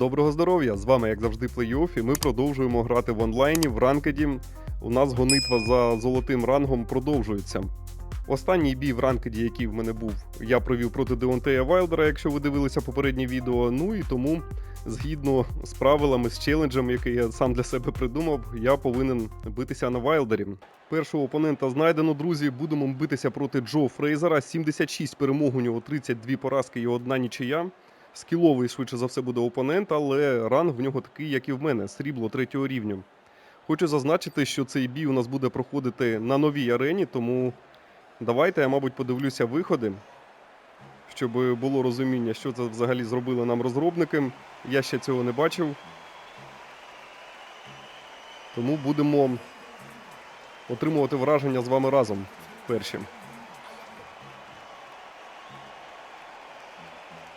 Доброго здоров'я! З вами, як завжди, плей-офф, і ми продовжуємо грати в онлайні в ранкеді. У нас гонитва за золотим рангом продовжується. Останній бій в ранкеді, який в мене був, я провів проти Деонтея Вайлдера, якщо ви дивилися попереднє відео. Ну і тому, згідно з правилами, з челенджем, який я сам для себе придумав, я повинен битися на Вайлдері. Першого опонента знайдено, друзі. Будемо битися проти Джо Фрейзера. 76 перемог у нього, 32 поразки і одна нічия. Скіловий, швидше за все, буде опонент, але ранг в нього такий, як і в мене, срібло третього рівню. Хочу зазначити, що цей бій у нас буде проходити на новій арені, тому давайте я, мабуть, подивлюся виходи, щоб було розуміння, що це взагалі зробили нам розробники. Я ще цього не бачив. Тому будемо отримувати враження з вами разом перші.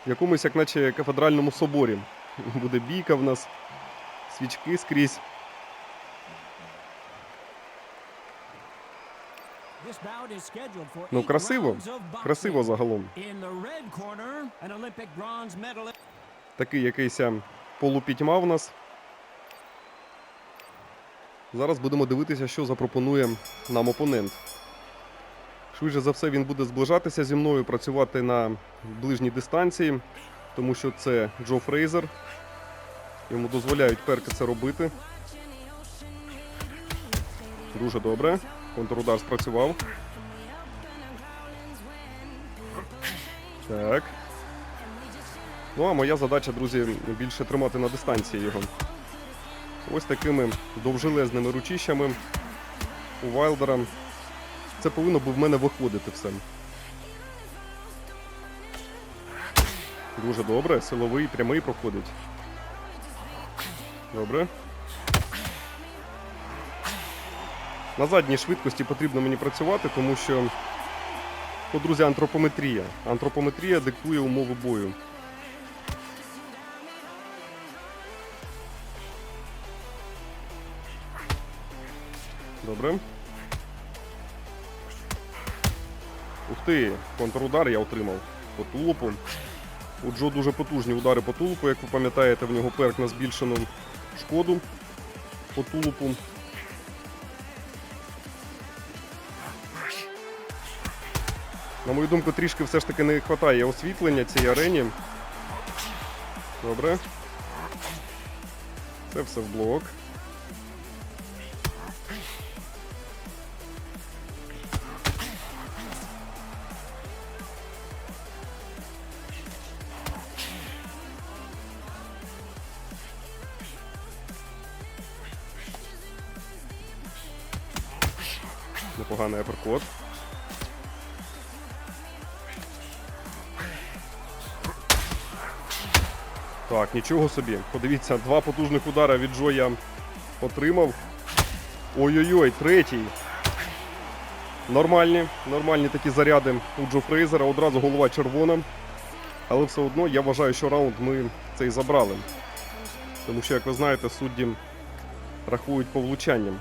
В якомусь, як наче кафедральному соборі. Буде бійка в нас, свічки скрізь. Ну, красиво. Красиво загалом. Такий якийсь полупітьма в нас. Зараз будемо дивитися, що запропонує нам опонент. Швидше за все, він буде зближатися зі мною, працювати на ближній дистанції, тому що це Джо Фрейзер. Йому дозволяють перки це робити. Дуже добре. Контрудар спрацював. Так. Ну а моя задача, друзі, більше тримати на дистанції його. Ось такими довжелезними ручищами у Вайлдера. Це повинно б в мене виходити все. Дуже добре. Силовий прямий проходить. Добре. На задній швидкості потрібно мені працювати, тому що, ну, друзі, антропометрія. Антропометрія диктує умови бою. Добре. Ух ти, контрудар я отримав по тулупу. У Джо дуже потужні удари по тулупу, як ви пам'ятаєте, в нього перк на збільшену шкоду по тулупу. На мою думку, трішки все ж таки не вистачає освітлення цій арені. Добре. Це все в блок. Непоганий аперкот. Так, нічого собі. Подивіться, два потужних удари від Джо я отримав. Ой-ой-ой, третій. Нормальні, нормальні такі заряди у Джо Фрейзера. Одразу голова червона. Але все одно я вважаю, що раунд ми цей забрали. Тому що, як ви знаєте, судді рахують по влучанням.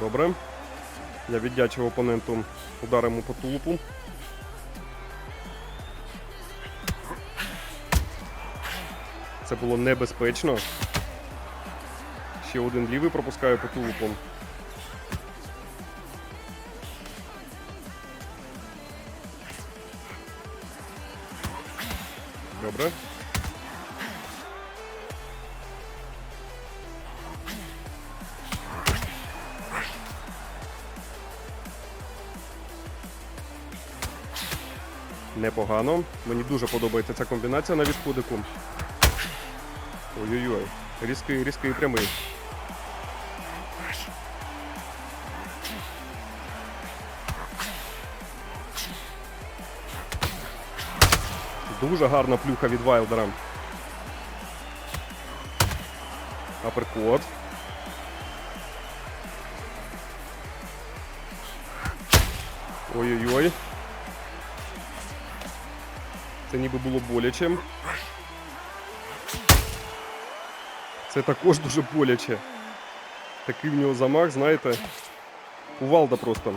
Добре. Я віддячив опоненту ударимо по тулупу. Це було небезпечно. Ще один лівий пропускаю по тулупу. Добре. Непогано. Мені дуже подобається ця комбінація на відходику. Ой-ой-ой. Різкий, різкий прямий. Дуже гарна плюха від Вайлдера. Аперкот. Ой-ой-ой. Це ніби було боляче. Це також дуже боляче. Такий в нього замах, знаєте. Кувалда просто.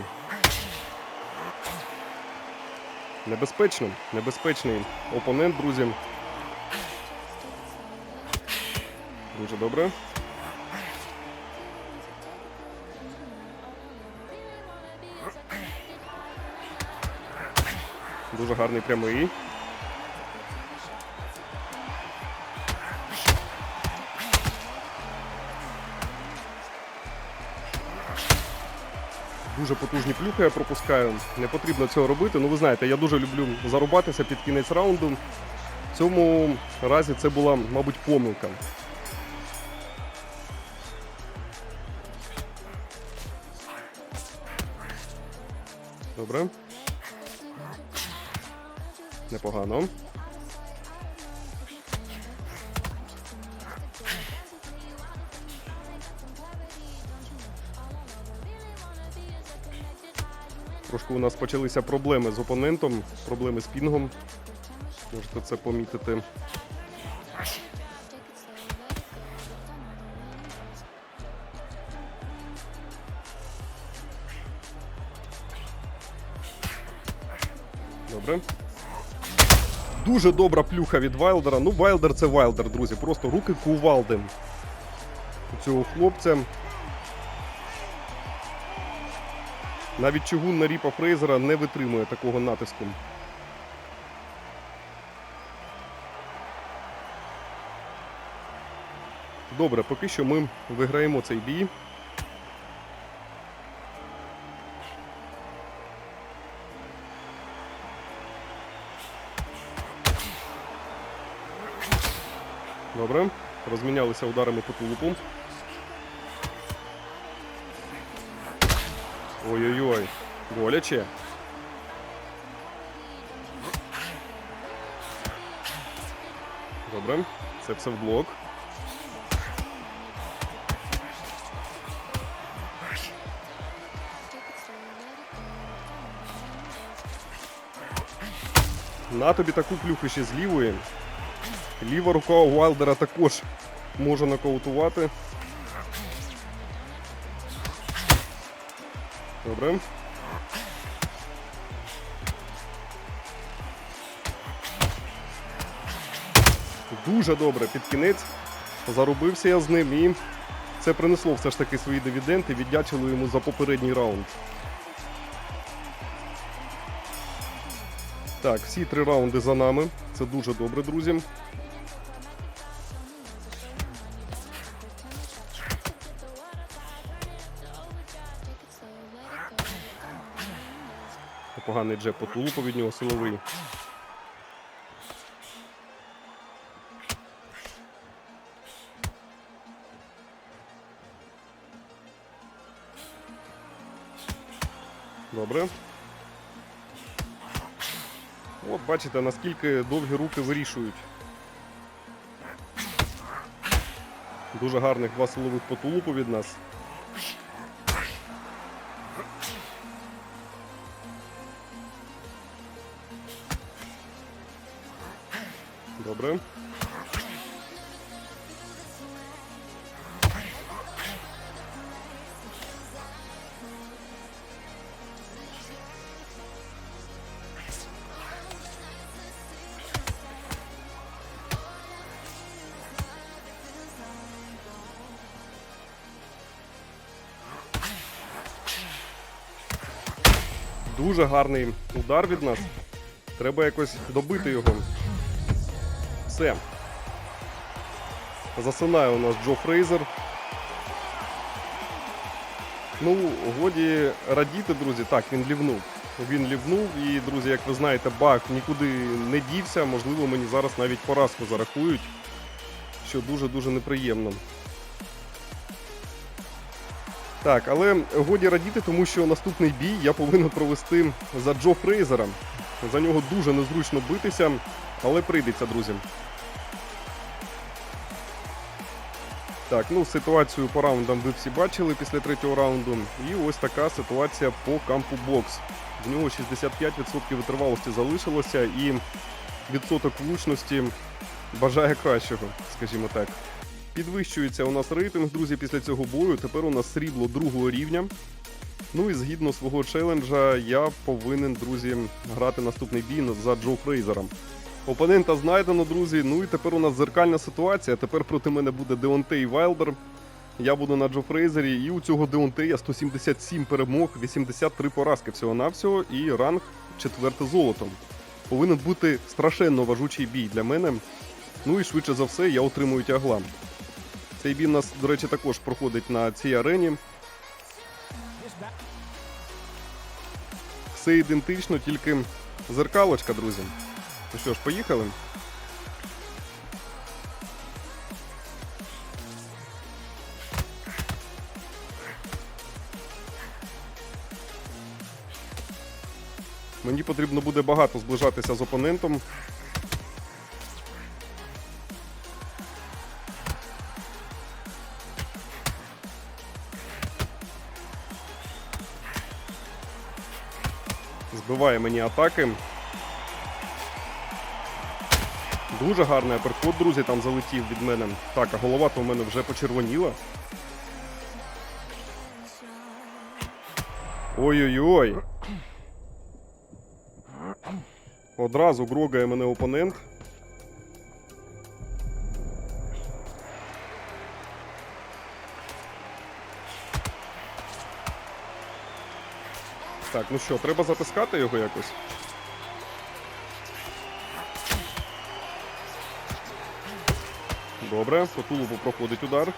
Небезпечно, небезпечний опонент, друзі. Дуже добре. Дуже гарний прямий. Дуже потужні плюхи я пропускаю. Не потрібно цього робити. Ну ви знаєте, я дуже люблю зарубатися під кінець раунду. В цьому разі це була, мабуть, помилка. Добре. Непогано. Трошки у нас почалися проблеми з опонентом, проблеми з пінгом. Можете це помітити. Добре. Дуже добра плюха від Вайлдера. Ну, Вайлдер це Вайлдер, друзі. Просто руки кувалди у цього хлопця. Навіть чугунна ріпа Фрейзера не витримує такого натиску. Добре, поки що ми виграємо цей бій. Добре. Розмінялися ударами по тулупу. Ой-ой-ой. Боляче. Добре. Це все в блок. На тобі таку плюху ще з лівої. Ліва рука у Вайлдера також може нокаутувати. Добре. Дуже добре під кінець. Заробився я з ним і це принесло все ж таки свої дивіденди. Віддячило йому за попередній раунд. Так, всі три раунди за нами. Це дуже добре, друзі. Поганий джеб по тулупу від нього силовий. Добре. От бачите, наскільки довгі руки вирішують. Дуже гарних два силових по від нас. Дуже гарний удар від нас. Треба якось добити його. Все. Засинає у нас Джо Фрейзер. Ну, годі радіти, друзі. Так, він лівнув. Він лівнув і, друзі, як ви знаєте, баг нікуди не дівся. Можливо, мені зараз навіть поразку зарахують, що дуже-дуже неприємно. Так, але годі радіти, тому що наступний бій я повинен провести за Джо Фрейзера. За нього дуже незручно битися, але прийдеться, друзі. Так, ну ситуацію по раундам ви всі бачили після третього раунду. І ось така ситуація по кампу бокс. В нього 65% витривалості залишилося і відсоток влучності бажає кращого, скажімо так. Підвищується у нас рейтинг, друзі, після цього бою. Тепер у нас срібло другого рівня. Ну і згідно свого челенджа, я повинен, друзі, грати наступний бій за Джо Фрейзером. Опонента знайдено, друзі. Ну і тепер у нас зеркальна ситуація. Тепер проти мене буде Деонтей Вайлдер. Я буду на Джо Фрейзері, і у цього Деонтея 177 перемог, 83 поразки всього-навсього і ранг четверте золотом. Повинен бути страшенно важучий бій для мене. Ну і швидше за все я отримую тягла. Цей бій у нас, до речі, також проходить на цій арені. Все ідентично, тільки зеркалочка, друзі. Ну що ж, поїхали? Мені потрібно буде багато зближатися з опонентом. Збиває мені атаки. Дуже гарний аперкот, друзі, там залетів від мене. Так, а голова то в мене вже почервоніла. Ой-ой-ой. Одразу грогає мене опонент. Ну що, треба затискати його якось. Добре, по тулубу проходить удар.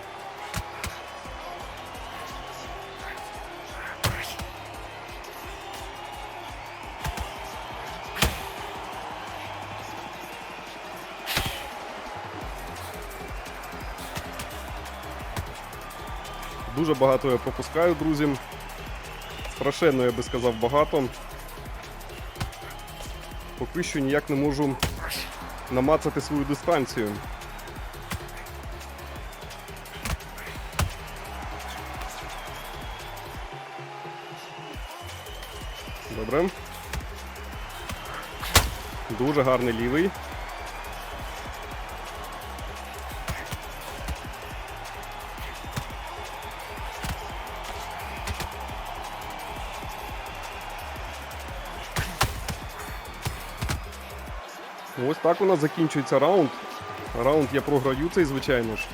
Дуже багато я пропускаю, друзі. Страшенно, я би сказав, багато. Поки що ніяк не можу намацати свою дистанцію. Добре. Дуже гарний лівий. Ось так у нас закінчується раунд. Раунд я програю цей, звичайно ж.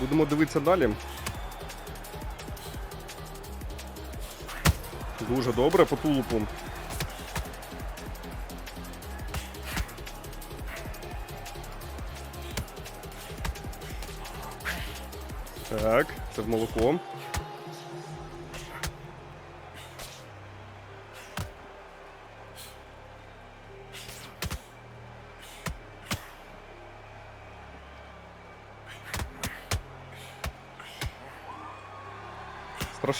Будемо дивитися далі. Дуже добре по тулупу. Так, це в молоко.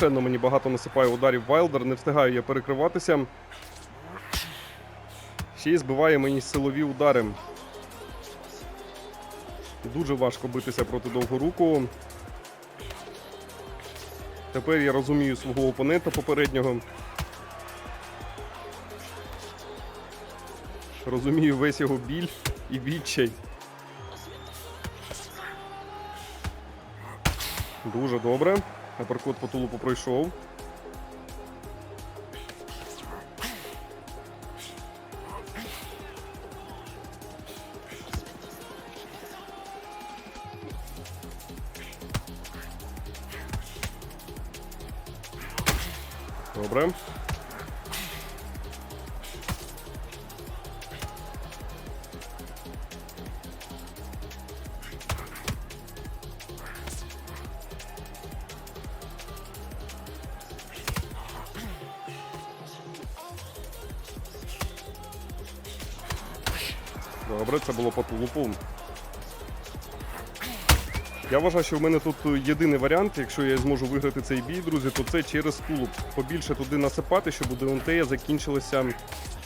Страшенно мені багато насипає ударів Вайлдер, не встигаю я перекриватися. Ще й збиває мені силові удари. Дуже важко битися проти довгоруку. Тепер я розумію свого опонента попереднього. Розумію весь його біль і відчай. Дуже добре. Аперкот по тулупу пройшов. Добре, це було по тулупу. Я вважаю, що в мене тут єдиний варіант, якщо я зможу виграти цей бій, друзі, то це через тулуб. Побільше туди насипати, щоб у Деонтея закінчилася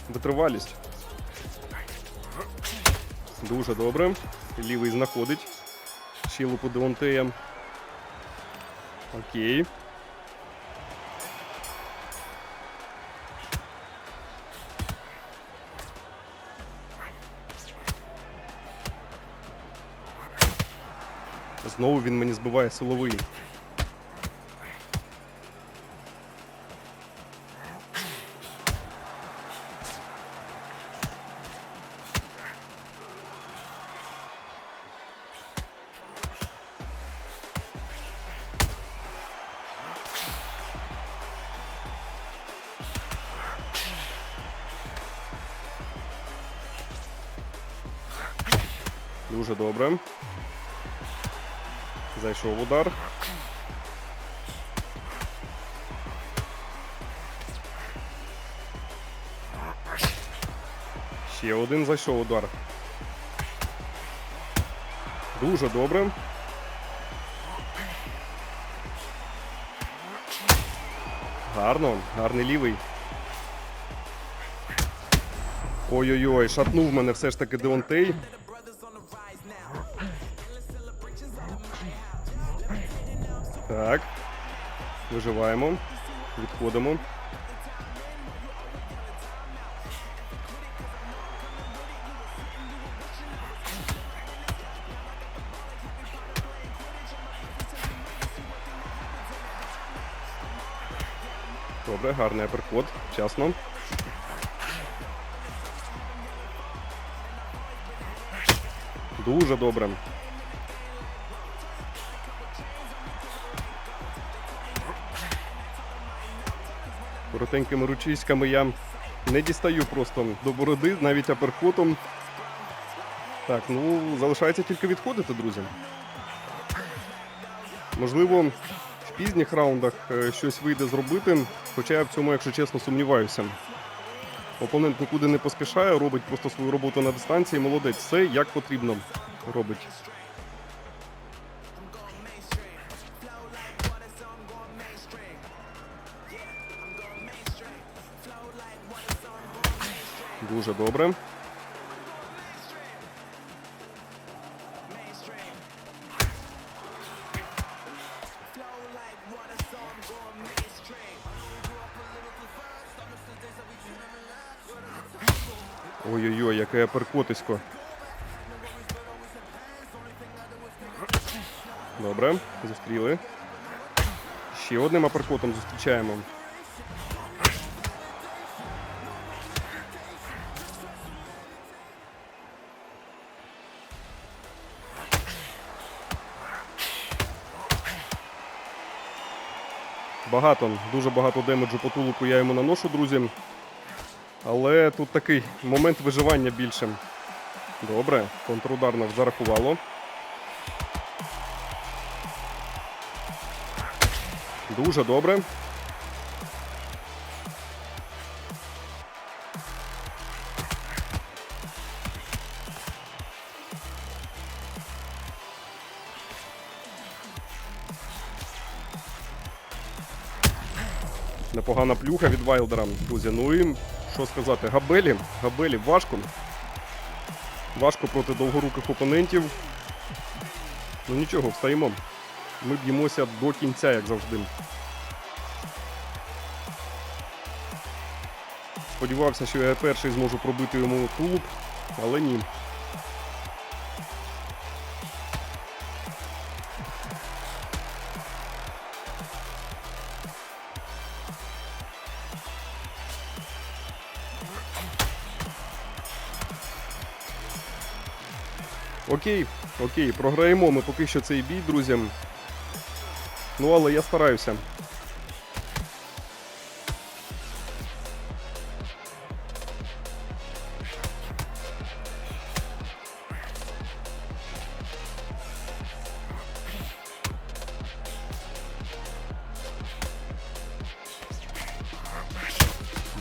витривалість. Дуже добре. Лівий знаходить. Щілупу Деонтея. Окей. Знову він мені збиває силовий. Дуже добре. Зайшов удар. Ще один зайшов удар. Дуже добре. Гарно, гарний лівий. Ой-ой-ой, шатнув мене все ж таки Деонтей. Виживаємо. Відходимо. Добре, гарний аперкот. Вчасно. Дуже добре. Коротенькими ручиськами я не дістаю просто до бороди, навіть аперкотом. Так, ну залишається тільки відходити, друзі. Можливо, в пізніх раундах е, щось вийде зробити, хоча я в цьому, якщо чесно, сумніваюся. Опонент нікуди не поспішає, робить просто свою роботу на дистанції. Молодець, все як потрібно робить. Дуже добре. Ой-ой-ой, яке аперкотисько. Добре, зустріли. Ще одним аперкотом зустрічаємо. Багато, дуже багато демеджу по тулуку я йому наношу, друзі. Але тут такий момент виживання більше. Добре, контрудар нам зарахувало. Дуже добре. Непогана плюха від Вайлдера, друзі. Ну і що сказати, габелі. Габелі важко. Важко проти довгоруких опонентів. Ну нічого, встаємо. Ми б'ємося до кінця, як завжди. Сподівався, що я перший зможу пробити йому тулуб, але ні. Окей, окей, програємо ми поки що цей бій, друзі. Ну, але я стараюся.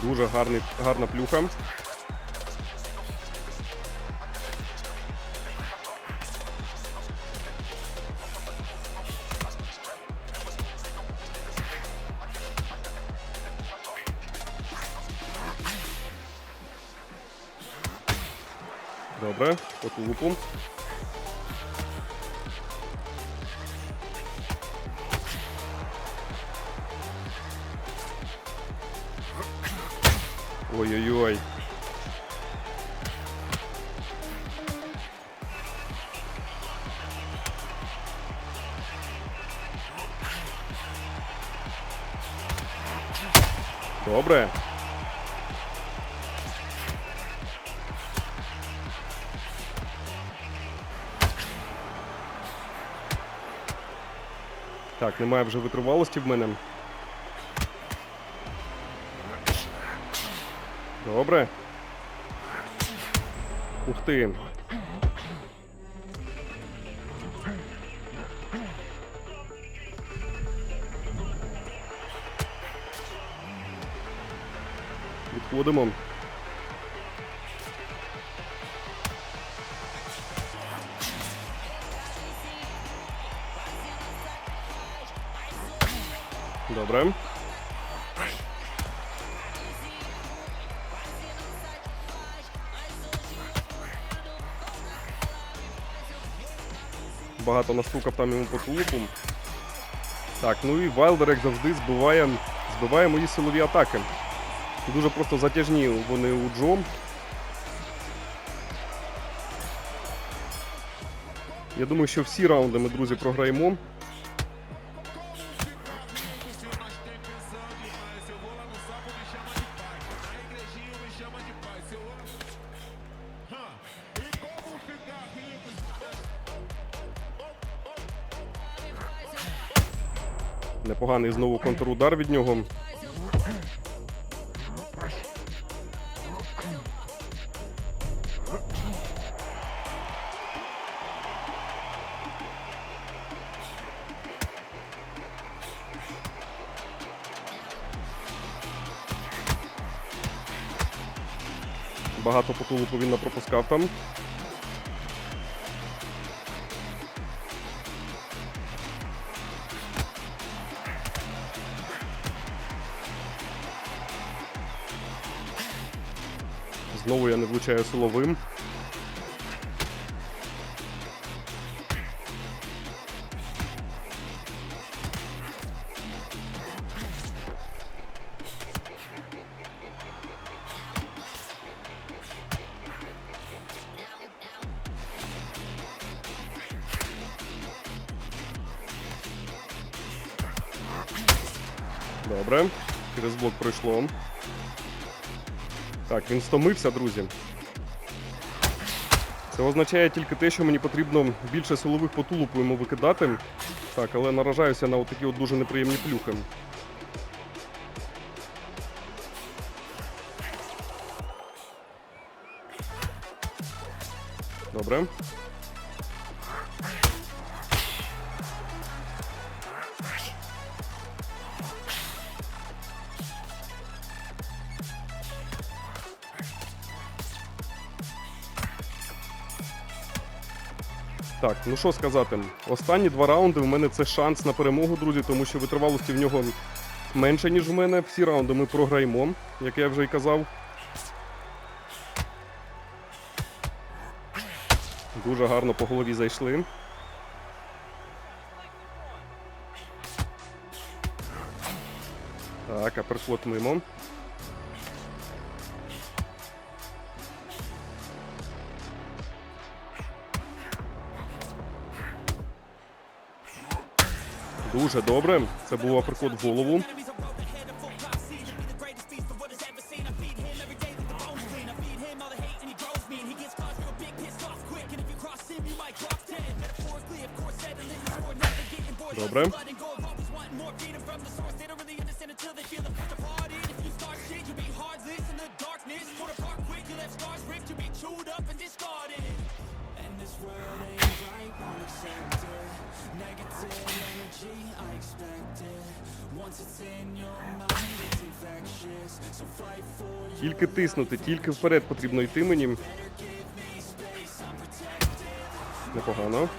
Дуже гарний, гарна плюха. Добре, по тулупу. Ой-ой-ой. Добре. Так, немає вже витривалості в мене. Добре. Ух ти. Відходимо. Добре. Багато настукав там йому по тулупу. Так, ну і Вайлдер, як завжди, збиває, збиває мої силові атаки. Дуже просто затяжні вони у Джо. Я думаю, що всі раунди ми, друзі, програємо. Непоганий знову контрудар від нього. Багато по тулупу він пропускав там. Я силовим. Добре. Через блок пройшло. Так, він стомився, друзі. Це означає тільки те, що мені потрібно більше силових потулок йому викидати. Так, але наражаюся на отакі от дуже неприємні плюхи. Добре. Ну що сказати, останні два раунди в мене це шанс на перемогу, друзі, тому що витривалості в нього менше, ніж в мене. Всі раунди ми програємо, як я вже і казав. Дуже гарно по голові зайшли. Так, аперкот мимо. Дуже добре. Це був аперкот в голову. Тільки тиснути, тільки вперед потрібно йти мені. Непогано.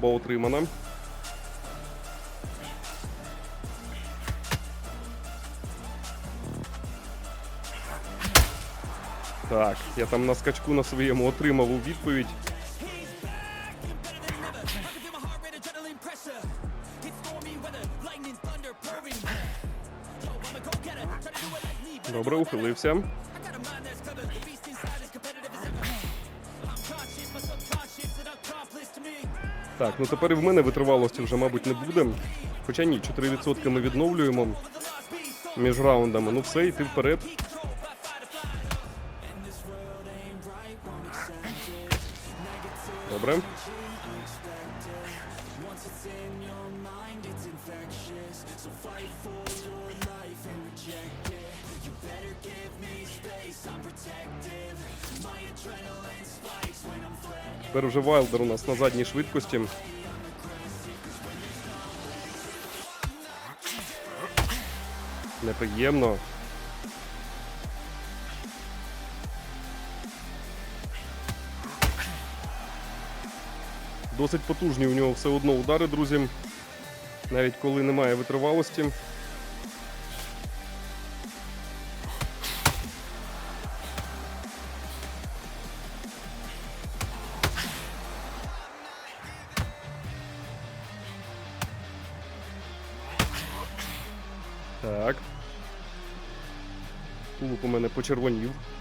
Бомба отримана. Так, я там на скачку на своєму отримав у відповідь. Добре, ухилився. Так, ну тепер і в мене витривалості вже, мабуть, не буде. Хоча ні, 4% ми відновлюємо між раундами. Ну все, йти вперед. Вайлдер у нас на задній швидкості. Неприємно. Досить потужні у нього все одно удари, друзі. Навіть коли немає витривалості. Тулуп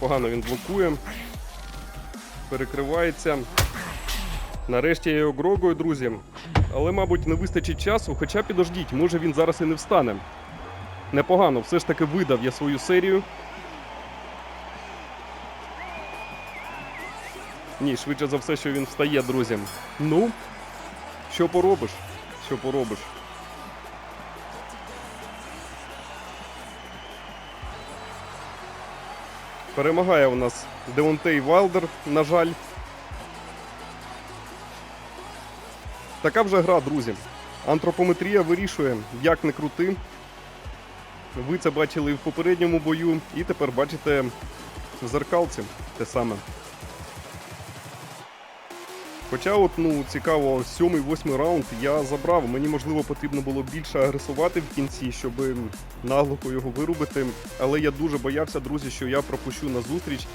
Непогано він блокує. Перекривається. Нарешті я його грогою, друзі. Але, мабуть, не вистачить часу, хоча підождіть, може він зараз і не встане. Непогано, все ж таки видав я свою серію. Ні, швидше за все, що він встає, друзі. Ну, що поробиш? Що поробиш? Перемагає у нас Деонтей Вайлдер, на жаль. Така вже гра, друзі. Антропометрія вирішує, як не крути. Ви це бачили і в попередньому бою, і тепер бачите в зеркалці те саме. Хоча, от, ну, цікаво, сьомий, восьмий раунд я забрав. Мені можливо потрібно було більше агресувати в кінці, щоб наглухо його вирубити. Але я дуже боявся, друзі, що я пропущу на зустріч.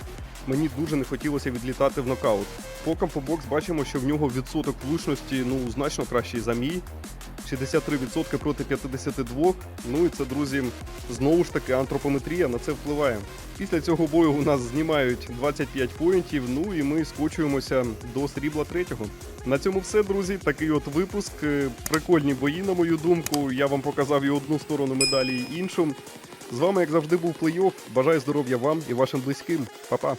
Мені дуже не хотілося відлітати в нокаут. По кампобокс бачимо, що в нього відсоток влучності ну значно кращий за мій. 63% проти 52%. Ну і це, друзі, знову ж таки антропометрія на це впливає. Після цього бою у нас знімають 25 поінтів. Ну і ми скочуємося до срібла третього. На цьому все, друзі. Такий от випуск. Е, Прикольні бої, на мою думку. Я вам показав і одну сторону медалі, і іншу. З вами, як завжди, був плей-офф. Бажаю здоров'я вам і вашим близьким. Па-па!